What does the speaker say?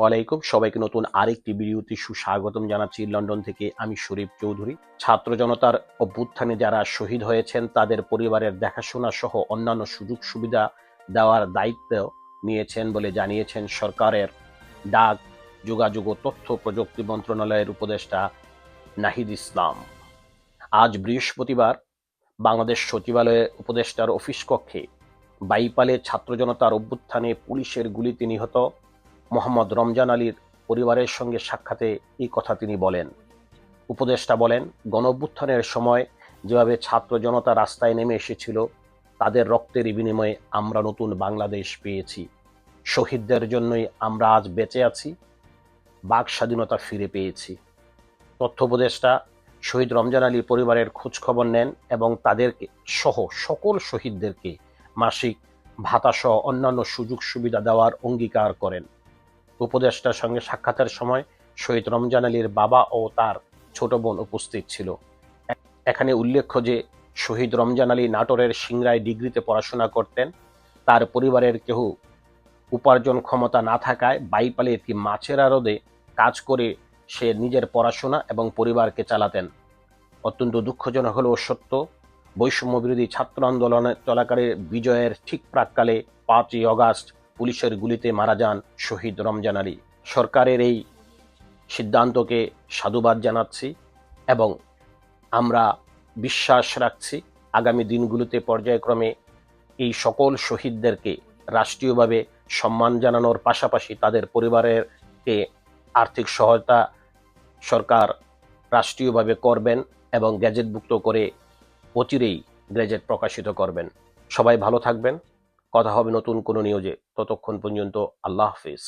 ওয়ালাইকুম। সবাইকে নতুন আরেকটি ভিডিওতে সুস্বাগতম জানাচ্ছি লন্ডন থেকে আমি শরীফ চৌধুরী। ছাত্র জনতার অভ্যুত্থানে যারা শহীদ হয়েছেন, তাদের পরিবারের দেখাশোনা সহ অন্যান্য সুযোগ সুবিধা দেওয়ার দায়িত্ব নিয়েছেন বলে জানিয়েছেন সরকারের ডাক, যোগাযোগ ও তথ্য প্রযুক্তি মন্ত্রণালয়ের উপদেষ্টা নাহিদ ইসলাম। আজ বৃহস্পতিবার বাংলাদেশ সচিবালয়ের উপদেষ্টার অফিস কক্ষে বাইপালে ছাত্র জনতার অভ্যুত্থানে পুলিশের গুলিতে নিহত মোহাম্মদ রমজান আলীর পরিবারের সঙ্গে সাক্ষাতে এই কথা তিনি বলেন। উপদেষ্টা বলেন গণ অভ্যুত্থানের সময় যেভাবে ছাত্র জনতা রাস্তায় নেমে এসেছিল, তাদের রক্তের বিনিময়ে আমরা নতুন বাংলাদেশ পেয়েছি। শহীদদের জন্যই আমরা আজ বেঁচে আছি, বাক স্বাধীনতা ফিরে পেয়েছি। তথ্য উপদেষ্টা শহীদ রমজান আলী পরিবারের খোঁজখবর নেন এবং তাদেরকে সহ সকল শহীদদেরকে মাসিক ভাতা সহ অন্যান্য সুযোগ সুবিধা দেওয়ার অঙ্গীকার করেন। উপদেষ্টার সঙ্গে সাক্ষাতের সময় শহীদ রমজান আলীর বাবা ও তার ছোট বোন উপস্থিত ছিল। এখানে উল্লেখ্য যে, শহীদ রমজান আলী নাটোরের সিংরায় ডিগ্রিতে পড়াশোনা করতেন। তার পরিবারের কেউ উপার্জন ক্ষমতা না থাকায় বাইপালে একটি মাছের আড়দে কাজ করে সে নিজের পড়াশোনা এবং পরিবারকে চালাতেন। অত্যন্ত দুঃখজনক হলেও সত্য বৈষম্য বিরোধী ছাত্র আন্দোলনে চলাকালে বিজয়ের ঠিক প্রাককালে পাঁচই অগাস্ট পুলিশের গুলিতে মারা যান শহীদ রমজান আলী। সরকারের এই সিদ্ধান্তকে সাধুবাদ জানাচ্ছি এবং আমরা বিশ্বাস রাখছি আগামী দিনগুলোতে পর্যায়ক্রমে এই সকল শহীদদেরকে রাষ্ট্রীয়ভাবে সম্মান জানানোর পাশাপাশি তাদের পরিবারেরকে আর্থিক সহায়তা সরকার রাষ্ট্রীয়ভাবে করবেন এবং গ্যাজেটভুক্ত করে অচিরেই গ্যাজেট প্রকাশিত করবেন। সবাই ভালো থাকবেন। কথা হবে নতুন কোনো নিয়োজে ততক্ষণ পর্যন্ত আল্লাহ হাফিজ।